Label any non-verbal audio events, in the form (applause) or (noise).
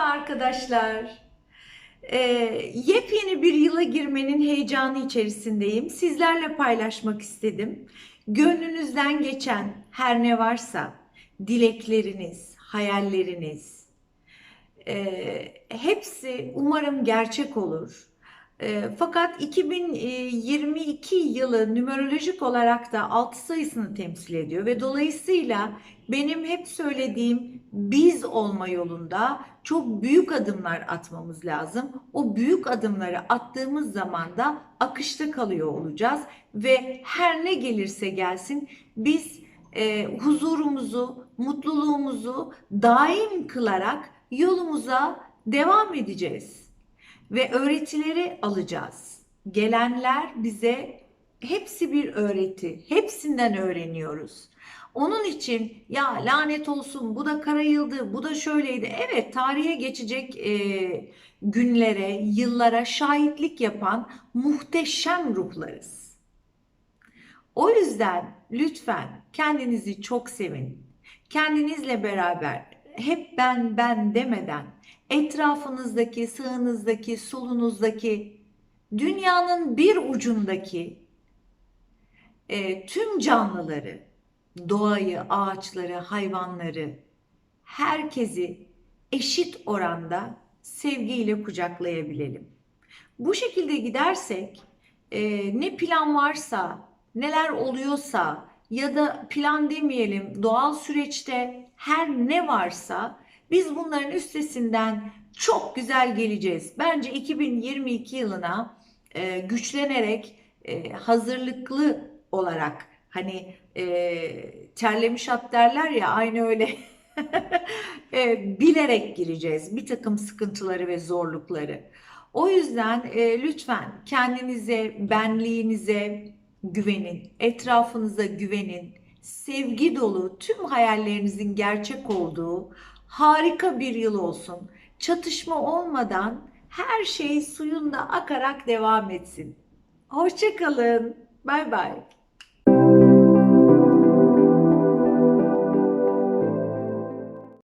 arkadaşlar. Ee, yepyeni bir yıla girmenin heyecanı içerisindeyim. Sizlerle paylaşmak istedim. Gönlünüzden geçen her ne varsa, dilekleriniz, hayalleriniz, e, hepsi umarım gerçek olur. E, fakat 2022 yılı numerolojik olarak da 6 sayısını temsil ediyor ve dolayısıyla benim hep söylediğim biz olma yolunda çok büyük adımlar atmamız lazım. O büyük adımları attığımız zaman da akışta kalıyor olacağız ve her ne gelirse gelsin biz e, huzurumuzu, mutluluğumuzu daim kılarak yolumuza devam edeceğiz ve öğretileri alacağız. Gelenler bize hepsi bir öğreti. Hepsinden öğreniyoruz. Onun için ya lanet olsun bu da karayıldı, bu da şöyleydi. Evet tarihe geçecek e, günlere, yıllara şahitlik yapan muhteşem ruhlarız. O yüzden lütfen kendinizi çok sevin. Kendinizle beraber hep ben ben demeden etrafınızdaki, sağınızdaki, solunuzdaki, dünyanın bir ucundaki e, tüm canlıları, doğayı, ağaçları, hayvanları, herkesi eşit oranda sevgiyle kucaklayabilelim. Bu şekilde gidersek e, ne plan varsa, neler oluyorsa ya da plan demeyelim doğal süreçte her ne varsa biz bunların üstesinden çok güzel geleceğiz. Bence 2022 yılına e, güçlenerek, e, hazırlıklı olarak hani e, terlemiş at derler ya aynı öyle (laughs) e, bilerek gireceğiz bir takım sıkıntıları ve zorlukları. O yüzden e, lütfen kendinize, benliğinize güvenin, etrafınıza güvenin. Sevgi dolu tüm hayallerinizin gerçek olduğu harika bir yıl olsun. Çatışma olmadan her şey suyunda akarak devam etsin. Hoşçakalın. Bay bay.